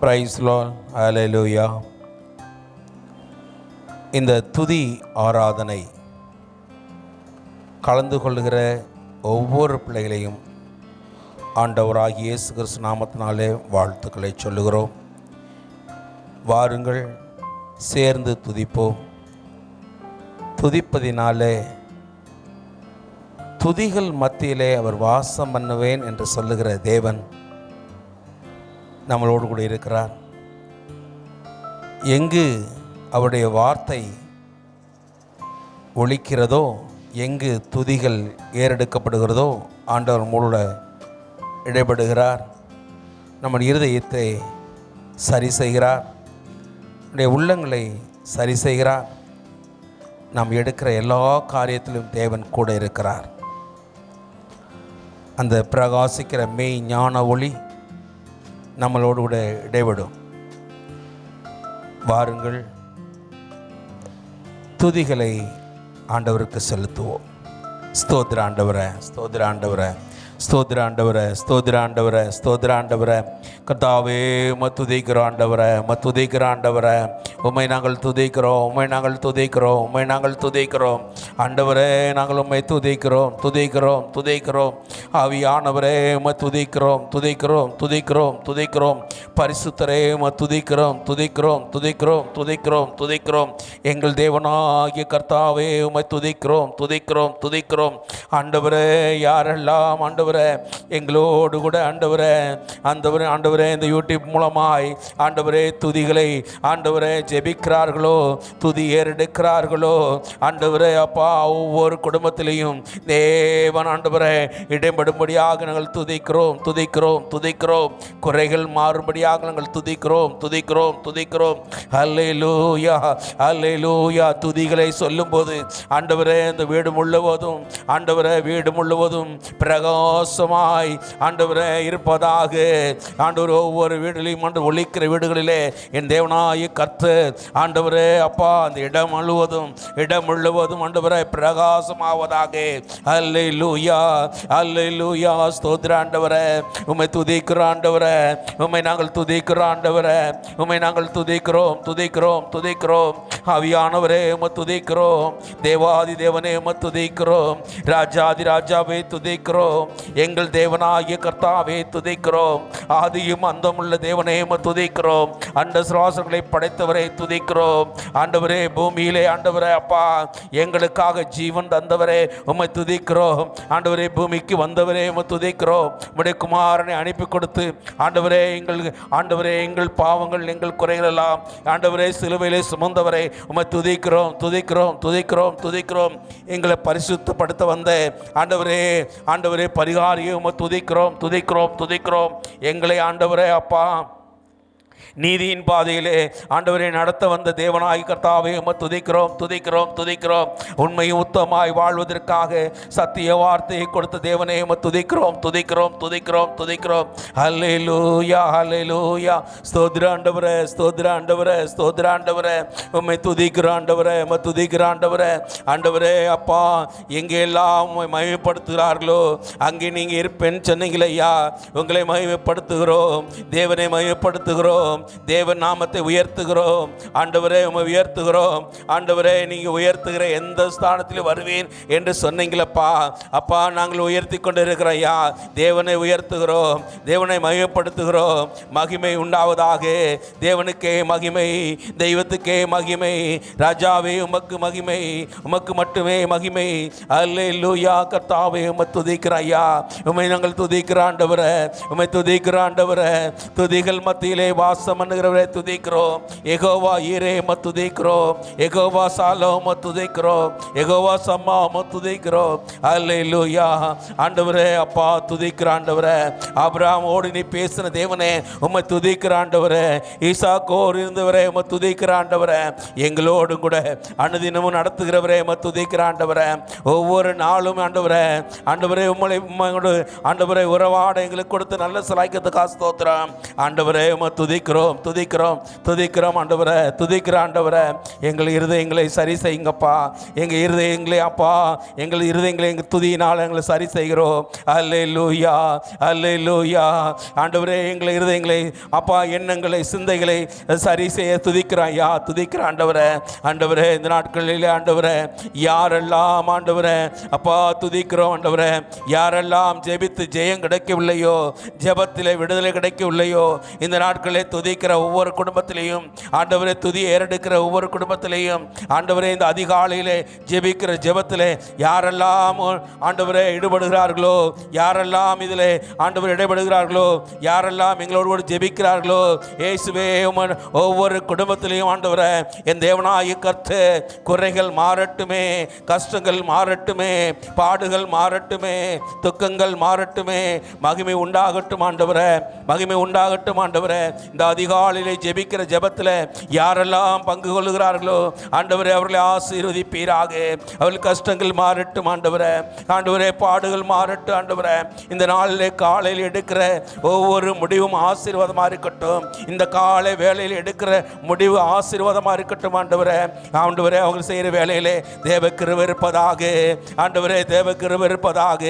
பிரைஸ்லோ அலலூயா இந்த துதி ஆராதனை கலந்து கொள்கிற ஒவ்வொரு பிள்ளைகளையும் ஆண்டவராகி இயேசு கிறிஸ்து நாமத்தினாலே வாழ்த்துக்களை சொல்லுகிறோம். வாருங்கள் சேர்ந்து துதிப்போம். துதிப்பதினாலே துதிகள் மத்தியிலே அவர் வாசம் பண்ணுவேன் என்று சொல்லுகிற தேவன் நம்மளோடு கூட இருக்கிறார். எங்கு அவருடைய வார்த்தை ஒழிக்கிறதோ எங்கு துதிகள் ஏறெடுக்கப்படுகிறதோ ஆண்டவர் மூல இடைபடுகிறார். நம்ம இருதயத்தை சரி செய்கிறார். நம்முடைய உள்ளங்களை சரி செய்கிறார். நாம் எடுக்கிற எல்லா காரியத்திலும் தேவன் கூட இருக்கிறார். அந்த பிரகாசிக்கிற மெய் ஞான ஒளி நம்மளோடு கூட இடைவிடும் வாருங்கள் துதிகளை ஆண்டவருக்கு செலுத்துவோம். ஸ்தோத்திர ஆண்டவரை ஸ்தோத்திர ஆண்டவரை. ஸ்தோத்திர ஆண்டவரை ஸ்தோத்திர ஆண்டவரை ஸ்தோத்திர ஆண்டவரை கர்த்தாவே மத்துதைக்கிற துதிக்கிறோம் ஆண்டவரை உம்மை ஆண்டவரை நாங்கள் துதைக்கிறோம் உண்மை நாங்கள் துதைக்கிறோம் உண்மை நாங்கள் துதைக்கிறோம். ஆண்டவரே நாங்கள் உண்மை துதைக்கிறோம் துதைக்கிறோம் துதைக்கிறோம். ஆவியானவரே உம்மை துதிக்கிறோம் துதைக்கிறோம் துதிக்கிறோம் துதைக்கிறோம். பரிசுத்தரே உம்மை துதிக்கிறோம் துதிக்கிறோம் துதிக்கிறோம் துதிக்கிறோம் துதிக்கிறோம். எங்கள் தேவனாகிய கர்த்தாவே உமை துதிக்கிறோம் துதிக்கிறோம் துதிக்கிறோம். ஆண்டவரே யாரெல்லாம் ஆண்டவர் எங்களோடு கூட ஆண்டவரே ஆண்டவரே ஆண்டவரே இந்த யூடியூப் மூலமாய் ஆண்டவரே துதிகளை ஆண்டவரே ஜெபிக்கிறார்களோ துதி ஏறெடுக்கிறார்களோ ஆண்டவரே அப்பா ஒவ்வொரு குடும்பத்திலையும் தேவன் ஆண்டவரே இடம்படும்படியாக நாங்கள் துதிக்கிறோம் துதிக்கிறோம் துதிக்கிறோம். குறைகள் மாறும்படியாக நாங்கள் துதிக்கிறோம் துதிக்கிறோம் துதிக்கிறோம். அல்லேலூயா அல்லேலூயா துதிகளை சொல்லும்போது ஆண்டவரே இந்த வீடு முழுவதும் ஆண்டவரே வீடு முழுவதும் சந்தோஷமாய் ஆண்டவரே இருப்பதாக ஆண்டவர் ஒவ்வொரு வீடுகளையும் ஆண்டு ஒழிக்கிற வீடுகளிலே என் தேவனாய் கத்து ஆண்டவரே அப்பா அந்த இடம் முழுவதும் இடம் முழுவதும் ஆண்டவரே பிரகாசமாவதாக. அல்லை லூயா அல்லை லூயா ஸ்தோத்திர ஆண்டவரே. உம்மை துதிக்கிற ஆண்டவரே. உம்மை நாங்கள் துதிக்கிற ஆண்டவரே. உம்மை நாங்கள் துதிக்கிறோம் துதிக்கிறோம் துதிக்கிறோம். ஆவியானவரே உம்மை துதிக்கிறோம். தேவாதி தேவனே உம்மை துதிக்கிறோம். ராஜாதி ராஜாவை துதிக்கிறோம். எங்கள் தேவனாகிய கர்த்தாவே துதிக்கிறோம். ஆதியும் அந்தமுள்ள தேவனையும் துதிக்கிறோம். அண்ட சுவாசங்களை படைத்தவரை துதிக்கிறோம். ஆண்டவரே பூமியிலே ஆண்டவரே அப்பா எங்களுக்காக ஜீவன் தந்தவரே உம்மை துதிக்கிறோம். ஆண்டவரே பூமிக்கு வந்தவரே உம்மை துதிக்கிறோம். உம்முடைய குமாரனை அனுப்பி கொடுத்து ஆண்டவரே எங்கள் ஆண்டவரே எங்கள் பாவங்கள் எங்கள் குறைகள் எல்லாம் ஆண்டவரே சிலுவையிலே சுமந்தவரை உம்மை துதிக்கிறோம் துதிக்கிறோம் துதிக்கிறோம் துதிக்கிறோம். எங்களை பரிசுத்தப்படுத்த வந்த ஆண்டவரே ஆண்டவரே பரிகாரியை உம்மை துதிக்கிறோம் துதிக்கிறோம் துதிக்கிறோம். எங்களை ஆண்டவரே அப்பா. நீதியின் பாதையிலே ஆண்டவரை நடத்த வந்த தேவனாய் கர்த்தாவை துதிக்கிறோம் துதிக்கிறோம் துதிக்கிறோம். உண்மையும் உத்தமாய் வாழ்வதற்காக சத்திய வார்த்தையை கொடுத்த தேவனை துதிக்கிறோம் துதிக்கிறோம் துதிக்கிறோம் துதிக்கிறோம் துதிக்கிறோம். ஹல்லேலூயா ஹல்லேலூயா ஸ்தோத்ர ஆண்டவரே ஸ்தோத்ர ஆண்டவரே ஸ்தோத்ர ஆண்டவரே. உண்மை துதிக்கிற ஆண்டவரே உம்மை துதிக்கிற ஆண்டவரே. ஆண்டவரே அப்பா எங்கே எல்லாம் மகிமைப்படுத்துகிறார்களோ அங்கே நீங்கள் இருப்பேன்னு சொன்னீங்களே ஐயா உங்களை மகிமைப்படுத்துகிறோம். தேவனை மகிமைப்படுத்துகிறோம். தேவன் நாமத்தை உயர்த்துகிறோம். ஆண்டவரே உமை உயர்த்துகிறோம். ஆண்டவரே நீங்கள் உயர்த்துகிற எந்த ஸ்தானத்திலும் வருவேன் என்று சொன்னீங்களப்பா. அப்பா நாங்கள் உயர்த்தி கொண்டு இருக்கிறோம் தேவனை உயர்த்துகிறோம். தேவனை மகிமைப்படுத்துகிறோம். மகிமை உண்டாவதாக. தேவனுக்கே மகிமை தெய்வத்துக்கே மகிமை ராஜாவே உமக்கு மகிமை உமக்கு மட்டுமே மகிமை. அல்லே லூயா கர்த்தாவே உமை துதிக்கிற ஐயா. உம்மை நாங்கள் துதிக்கிற ஆண்டவரே உமை துதிக்கிற ஆண்டவரே. துதிகள் மத்தியிலே வாசம் பண்ணுகிறவரே துதிக்கிறோம். எகோவா ஈரேம ம துதிக்கிறோம். எகோவா சாலோ ம துதிக்கிறோம். எகோவா சம்மா துதிக்கிறோம். அல்லே லூயா ஆண்டவரே அப்பா துதிக்கிற ஆண்டவரே. ஆபிரகாமோடு நீ பேசின தேவனே உம்மை துதிக்கிற ஆண்டவரே. ஈசாக்கோர் இருந்தவரே உம்மை துதிக்கிற ஆண்டவரே. எங்களோடு கூட அனுதினமும் நடத்துகிறவரே உம்மை துதிக்கிற ஆண்டவரே. ஒவ்வொரு நாளும் ஆண்டவரே ஆண்டவரே உம்மை உம்மோடு ஆண்டவரே உறவாட எங்களுக்கு கொடுத்த நல்ல சலாய்க்கத்துக்காக ஸ்தோத்திரம். ஆண்டவரே உம்மை துதிக்கிறோம். துதிக்கிறோம் துதிக்கிறோம் துதிக்கிறோம் ஆண்டவரை துதிக்கிற ஆண்டவரை. எங்கள் இருதயங்களை சரி செய்யுங்கப்பா. எங்கள் இருதயங்களே அப்பா எங்கள் இருதயங்களை எங்கள் துதியினால் எங்களை சரி செய்கிறோம். அல்லே லூயா அல்லே லூயா ஆண்டவரே எங்கள் இருதயங்களை அப்பா எண்ணங்களை சிந்தைகளை சரி செய்ய துதிக்கிறோம் ஐயா துதிக்கிற ஆண்டவரை ஆண்டவரே இந்த நாட்களில் ஆண்டவரை யாரெல்லாம் ஆண்டவரே அப்பா துதிக்கிறோம் ஆண்டவரை. யாரெல்லாம் ஜெபித்து ஜெயம் கிடைக்கவில்லையோ ஜெபத்தில் விடுதலை கிடைக்கவில்லையோ இந்த நாட்களில் துதிக்கிற ஒவ்வொரு குடும்பத்திலையும் ஆண்டவரே துதி ஏறெடுக்கிற ஒவ்வொரு குடும்பத்திலையும் ஆண்டவரே இந்த அதிகாலையிலே ஜெபிக்கிற ஜெபத்திலே யாரெல்லாம் ஆண்டவரே ஈடுபடுகிறார்களோ யாரெல்லாம் இதில் ஆண்டவர் இடைபடுகிறார்களோ யாரெல்லாம் எங்களோடு கூட ஜெபிக்கிறார்களோ இயேசுவே ஒவ்வொரு குடும்பத்திலையும் ஆண்டவரை என் தேவனாய கர்த்து குறைகள் மாறட்டுமே கஷ்டங்கள் மாறட்டுமே பாடுகள் மாறட்டுமே துக்கங்கள் மாறட்டுமே மகிமை உண்டாகட்டும் ஆண்டவரே மகிமை உண்டாகட்டும் ஆண்டவரே இந்த அதி அதிகாலையிலே ஜெபிக்கிற ஜெபத்தில் யாரெல்லாம் பங்கு கொள்ளுகிறார்களோ ஆண்டவரே அவர்களை ஆசீர்வதிப்பீராக. அவர்கள் கஷ்டங்கள் மாறட்டும் ஆண்டவரே. ஆண்டவரே பாடுகள் மாறட்டும் ஆண்டவரே. இந்த நாளிலே காலையில் எடுக்கிற ஒவ்வொரு முடிவும் ஆசீர்வாதமாக இருக்கட்டும். இந்த காலை வேலையில் எடுக்கிற முடிவு ஆசீர்வாதமாக இருக்கட்டும் ஆண்டவரே. ஆண்டவரே அவங்க செய்கிற வேலையிலே தேவ இருப்பதாக. ஆண்டவரே தேவ இருப்பதாக.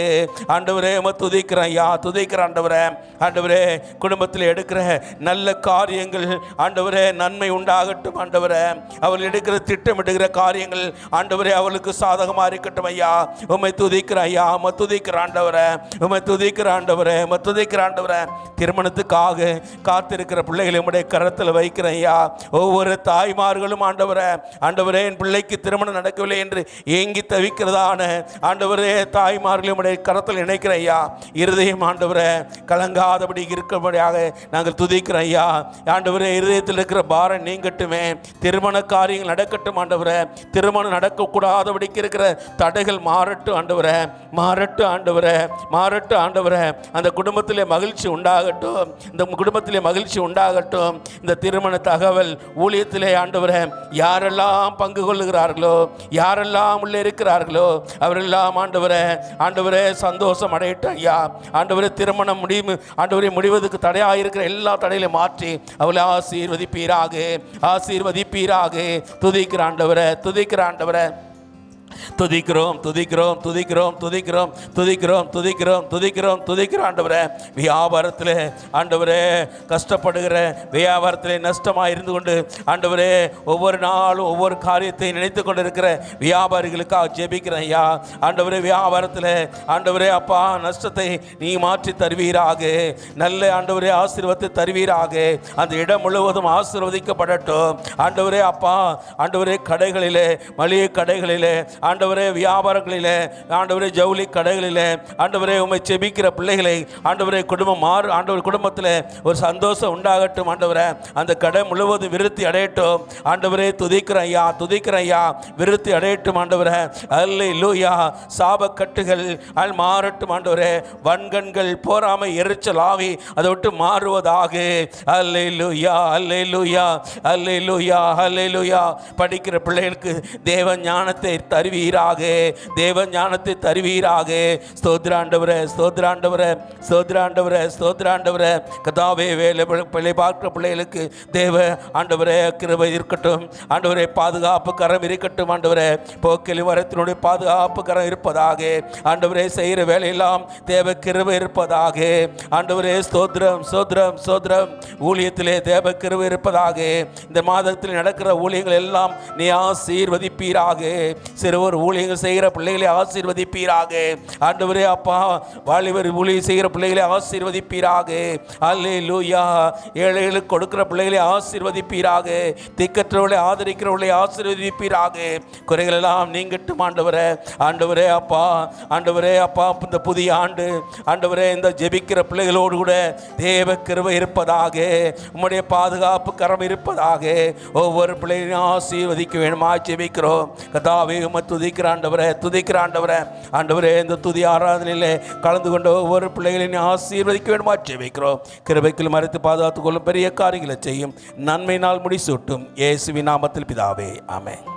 ஆண்டவரே துதிக்கிறேன் ஐயா துதிக்கிறேன் ஆண்டவரே. ஆண்டவரே குடும்பத்தில் எடுக்கிற நல்ல காரியங்கள் ஆண்டவரே நன்மை உண்டாகட்டும் ஆண்டவரே. அவர்கள் எடுக்கிற திட்டமிடுகிற காரியங்கள் ஆண்டவரே அவளுக்கு சாதகமாக இருக்கட்டும் ஐயா. உமை துதிக்கிற ஐயா. உம்மை துதிக்கிற ஆண்டவரே. உமை துதிக்கிற ஆண்டவரே. உம்மை துதிக்கிற ஆண்டவரே. திருமணத்துக்காக காத்திருக்கிற பிள்ளைகளை உடைய கரத்தில் வைக்கிறேன் ஐயா. ஒவ்வொரு தாய்மார்களும் ஆண்டவரே ஆண்டவரே என் பிள்ளைக்கு திருமணம் நடக்கவில்லை என்று ஏங்கி தவிக்கிறதான ஆண்டவரே தாய்மார்களையும் உடைய கரத்தில் இணைக்கிற ஐயா. இருதயம் ஆண்டவரே கலங்காதபடி இருக்கும்படியாக நாங்கள் துதிக்கிறோம் ஐயா. ஆண்டவரே இருதயத்தில் இருக்கிற பாரம் நீங்கட்டுமே. திருமண காரியங்கள் நடக்கட்டும் ஆண்டவரே. திருமணம் நடக்கக்கூடாதபடிக்கு இருக்கிற தடைகள் மாறட்டும் ஆண்டவரே. மாறட்டும் ஆண்டவரே. மாறட்டும் ஆண்டவரே. அந்த குடும்பத்திலே மகிழ்ச்சி உண்டாகட்டும். இந்த குடும்பத்திலே மகிழ்ச்சி உண்டாகட்டும். இந்த திருமண தகவல் ஊழியத்திலே ஆண்டவரே. யாரெல்லாம் பங்கு கொள்ளுகிறார்களோ யாரெல்லாம் உள்ளே இருக்கிறார்களோ அவரெல்லாம் ஆண்டவரே ஆண்டவரே சந்தோஷம் அடையட்டும் ஐயா. ஆண்டவரே திருமணம் முடியும் ஆண்டவரே முடிவதற்கு தடையாக இருக்கிற எல்லா தடையிலையும் மாற்றி அவளை ஆசீர்வதிப்பீராக ஆசீர்வதிப்பீராக. துதிக்கிறாண்டவரை துதிக்கிறாண்டவரை துதிக்கிறோம் துதிக்கிறோம் துதிக்கிறோம் துதிக்கிறோம் துதிக்கிறோம் துதிக்கிறோம் துதிக்கிறோம் துதிக்கிறோம். ஆண்டவரே வியாபாரத்தில் ஆண்டவரே கஷ்டப்படுகிற வியாபாரத்தில் நஷ்டமாக இருந்து கொண்டு ஆண்டவரே ஒவ்வொரு நாளும் ஒவ்வொரு காரியத்தை நினைத்து கொண்டு இருக்கிற வியாபாரிகளுக்காக ஜெபிக்கிறேன் ஐயா. ஆண்டவரே வியாபாரத்தில் ஆண்டவரே அப்பா நஷ்டத்தை நீ மாற்றி தருவீராக. நல்ல ஆண்டவரே ஆசீர்வத்தை தருவீராக. அந்த இடம் முழுவதும் ஆசீர்வதிக்கப்படட்டும். ஆண்டவரே அப்பா ஆண்டவரே கடைகளிலே மளிகை கடைகளிலே ஆண்டவரே வியாபாரங்களிலே ஆண்டவரே ஜவுளி கடைகளில் ஆண்டவரே உண்மை செபிக்கிற பிள்ளைகளை ஆண்டவரே குடும்பம் மாறு ஆண்டவர் குடும்பத்தில் ஒரு சந்தோஷம் உண்டாகட்டும் ஆண்டவரே. அந்த கடை முழுவதும் விருத்தி அடையட்டும். ஆண்டவரே துதிக்கிற ஐயா துதிக்கிற ஐயா விருத்தி அடையட்டும் ஆண்டவரே. அல்லை லூயா சாபக்கட்டுகள் அல் மாறட்டும் ஆண்டவரே. வன்கண்கள் போராமை எரிச்சல் ஆவி அதை விட்டு மாறுவதாக. அல்லை லூயா அல்லை லூயா அல்லை லூயா அல்லை லூயா படிக்கிற பிள்ளைகளுக்கு தேவ ஞானத்தை தருவீராக. தேவ ஞானத்தை தருவீராக. ஸ்தோத்ராண்டவர ஸ்தோத்ராண்டவர ஸ்தோத்ராண்டவர ஸ்தோத்ராண்டவர கதாவே வேலை பிள்ளை பார்க்கிற பிள்ளைகளுக்கு தேவ ஆண்டவரே கிருபை இருக்கட்டும். ஆண்டவரே பாதுகாப்பு கரம் இருக்கட்டும் ஆண்டவரே. போக்கில் வரத்தினுடைய பாதுகாப்பு கரம் இருப்பதாக. ஆண்டவரே செய்கிற வேலையெல்லாம் தேவ கிருபை இருப்பதாக. ஆண்டவரே ஸ்தோத்ரம் ஸ்தோத்திரம் ஸ்தோத்திரம். ஊழியத்திலே தேவ கிருபை இருப்பதாக. இந்த மாதத்தில் நடக்கிற ஊழியங்கள் எல்லாம் நீ ஆசீர்வதிப்பீராக. சிறுவர் ஊழியங்கள் செய்கிற பிள்ளைகளை ஆசீர்வதிப்பீராக. ஆண்டவரே அப்பா வாலிபர் ஊழியம் செய்கிற பிள்ளைகளை ஆசீர்வதிப்பீராக. அல்லே லூயா ஏழைகளுக்கு கொடுக்கிற பிள்ளைகளை ஆசீர்வதிப்பீராக. திக்கற்றவர்களை ஆதரிக்கிறவர்களை ஆசீர்வதிப்பீராக. குறைகள் எல்லாம் நீங்கட்டும் ஆண்டவரே. ஆண்டவரே அப்பா ஆண்டவரே அப்பா இந்த புதிய ஆண்டு. ஆண்டவரே இந்த ஜெபிக்கிற பிள்ளைகளோடு கூட தேவ கிருவை இருப்பதாக உம்முடைய பாதுகாப்பு கரம் இருப்பதாக ஒவ்வொரு பிள்ளைகளையும் ஆசீர்வதிக்க வேணுமா ஜெபிக்கிறோம். கதாவே உம்மை துதிக்கிற ஆண்டவரே துதிக்கிற ஆண்டவரே. ஆண்டவரே இந்த துதி ஆராதனையிலே கலந்து கொண்ட ஒவ்வொரு பிள்ளைகளையும் ஆசீர்வதிக்க வேண்டுமா? ஜெபிக்கிறோம். கிருபைக்குள் மறைத்து பாதுகாத்துக் கொள்ளும் பெரிய காரியங்களை செய்யும். நன்மையினால் முடிசூட்டும். இயேசுவி நாமத்தில் பிதாவே. ஆமே